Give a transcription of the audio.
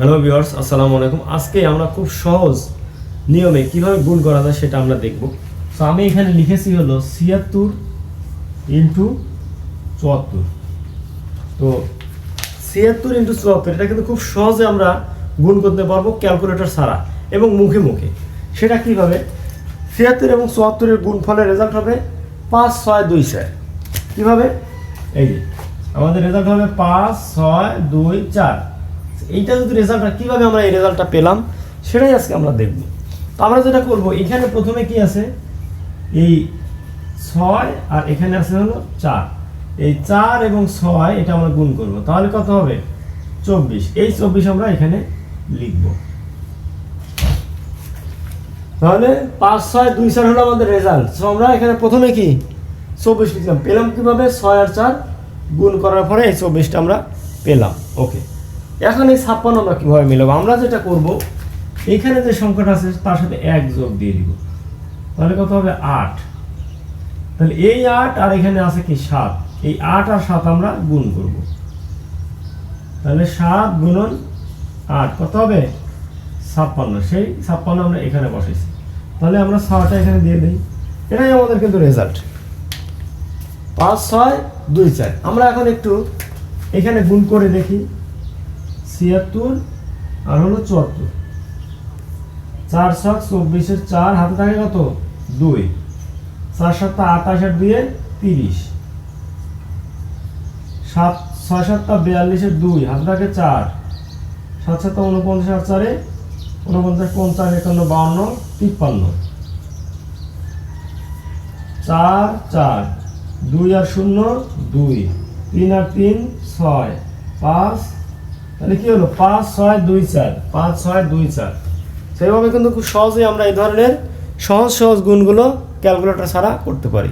Hello viewers আসসালামু আলাইকুম। আজকে আমরা খুব সহজ নিয়মে কীভাবে গুণ করা যায় সেটা আমরা দেখব। তো আমি এখানে লিখেছি হলো ছিয়াত্তর ইন্টু চুয়াত্তর। তো ছিয়াত্তর ইন্টু চুয়াত্তর, এটা কিন্তু খুব সহজে আমরা গুণ করতে পারব ক্যালকুলেটর ছাড়া এবং মুখে মুখে। সেটা কীভাবে? ছিয়াত্তর এবং চুয়াত্তরের গুণ গুণফলের রেজাল্ট হবে পাঁচ ছয় দুই চার কীভাবে? এই আমাদের রেজাল্ট হবে পাঁচ ছয় দুই চার। এইটা যদি রেজাল্টটা কীভাবে আমরা এই রেজাল্টটা পেলাম, সেটাই আজকে আমরা দেখব। তো আমরা যেটা করব, এখানে প্রথমে কি আছে? এই ছয় আর এখানে আছে হলো চার। এই চার এবং ছয়, এটা আমরা গুণ করব। তাহলে কত হবে? চব্বিশ। এই চব্বিশ আমরা এখানে লিখব। তাহলে পাঁচ, ছয়, দুই, চার হলো আমাদের রেজাল্ট তো আমরা এখানে প্রথমে কি? চব্বিশ লিখলাম। পেলাম কীভাবে? ছয় আর চার গুণ করার পরে এই চব্বিশটা আমরা পেলাম। ওকে এখন এই ছাপ্পান্ন আমরা কীভাবে মিলাবো? আমরা যেটা করব, এখানে যে সংখ্যাটা আছে, তার সাথে এক যোগ দিয়ে দিব। তাহলে কত হবে? আট। তাহলে এই আট আর এখানে আছে কি? সাত। এই আট আর সাত আমরা গুণ করব। তাহলে সাত গুণন আট, কত হবে? ছাপ্পান্ন। সেই ছাপ্পান্ন আমরা এখানে বসাইছি। তাহলে আমরা ছটা এখানে দিয়ে দিই। এটাই আমাদের কিন্তু রেজাল্ট পাঁচ, ছয়, দুই, চার। আমরা এখন একটু এখানে গুণ করে দেখি। ছিয়াত্তর আর হলো চুয়াত্তর। চার ছক চব্বিশের চার হাতে থাকে কত? দুই। চার সাতটা আঠাশ আর দুয়ে তিরিশ। সাত, ছয় সাতটা বিয়াল্লিশের দুই, হাতে থাকে চার। সাত সাতটা উনপঞ্চাশ আর চারে উনপঞ্চাশ পঞ্চাশ, একান্ন, বাউন্ন, তিপ্পান্ন। চার চার, দুই আর শূন্য, দুই। তিন আর তিন, ছয়। পাঁচ তাহলে কি হলো? পাঁচ ছয় দুই চার। পাঁচ ছয় দুই চার। সেইভাবে কিন্তু খুব সহজেই আমরা এই ধরনের সহজ সহজ গুণগুলো ক্যালকুলেটর ছাড়া করতে পারি।